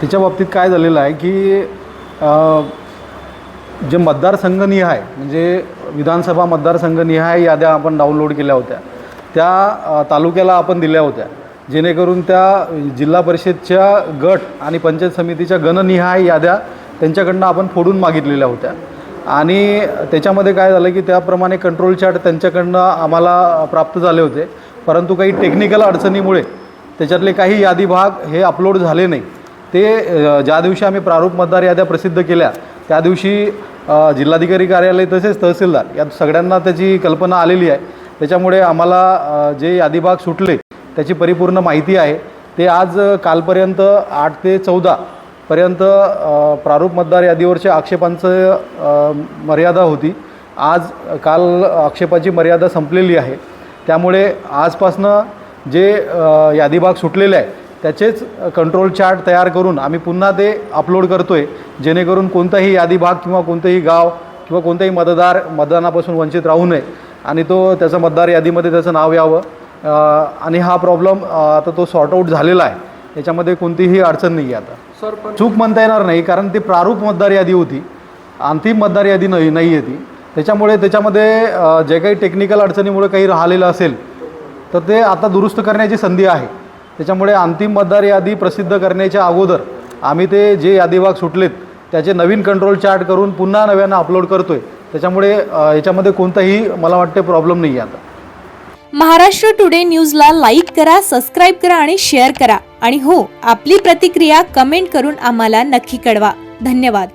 तिच्या बाबतीत काय झालेलं आहे की जे मतदारसंघनिहाय म्हणजे विधानसभा मतदारसंघनिहाय याद्या आपण डाउनलोड केल्या होत्या. त्या तालुक्याला आपण दिल्या होत्या. जेणेकरून त्या जिल्हा परिषदच्या गट आणि पंचायत समितीच्या गणनिहाय याद्या त्यांच्याकडनं आपण फोडून मागितलेल्या होत्या. आणि त्याच्यामध्ये काय झालं की त्याप्रमाणे कंट्रोल चार्ट त्यांच्याकडनं आम्हाला प्राप्त झाले होते. परंतु काही टेक्निकल अडचणीमुळे त्याच्यातले काही यादी भाग हे अपलोड झाले नाही. ते ज्या दिवशी आम्ही प्रारूप मतदार याद्या प्रसिद्ध केल्या त्या दिवशी जिल्हाधिकारी कार्यालय तसेच तहसीलदार या सगळ्यांना त्याची कल्पना आलेली आहे. त्याच्यामुळे आम्हाला जे यादी भाग सुटले त्याची परिपूर्ण माहिती आहे. ते आज कालपर्यंत आठ ते चौदा पर्यंत प्रारूप मतदार यादीवरच्या आक्षेपांचं मर्यादा होती. आज काल आक्षेपाची मर्यादा संपलेली आहे. त्यामुळे आजपासनं जे अ, यादी भाग सुटलेले आहे त्याचेच कंट्रोल चार्ट तयार करून आम्ही पुन्हा ते अपलोड करतो आहे जेणेकरून कोणताही यादी भाग किंवा कोणतंही गाव किंवा कोणताही मतदार मतदानापासून वंचित राहू नये. आणि तो त्याचं मतदार यादीमध्ये त्याचं नाव यावं. आणि हा प्रॉब्लेम आता तो सॉर्ट आऊट झालेला आहे. याच्यामध्ये कोणतीही अडचण नाही आहे आता. सर पण चूक म्हणता येणार नाही कारण ती प्रारूप मतदार यादी होती. अंतिम मतदार यादी नाही नाही आहे ती. त्याच्यामुळे त्याच्यामध्ये जे काही टेक्निकल अडचणीमुळे काही राहिलेलं असेल तर ते आता दुरुस्त करण्याची संधी आहे. त्याच्यामुळे अंतिम मतदार यादी प्रसिद्ध करण्याच्या अगोदर आम्ही ते जे यादीभाग सुटलेत त्याचे नवीन कंट्रोल चार्ट करून पुन्हा नव्यानं अपलोड करतो आहे त्याच्यामुळे याच्यामध्ये कोणताही मला वाटते प्रॉब्लेम नाही आहे आता. महाराष्ट्र टुडे न्यूजला लाईक करा सबस्क्राईब करा आणि शेअर करा. आणि हो आपली प्रतिक्रिया कमेंट करून आम्हाला नक्की कळवा. धन्यवाद.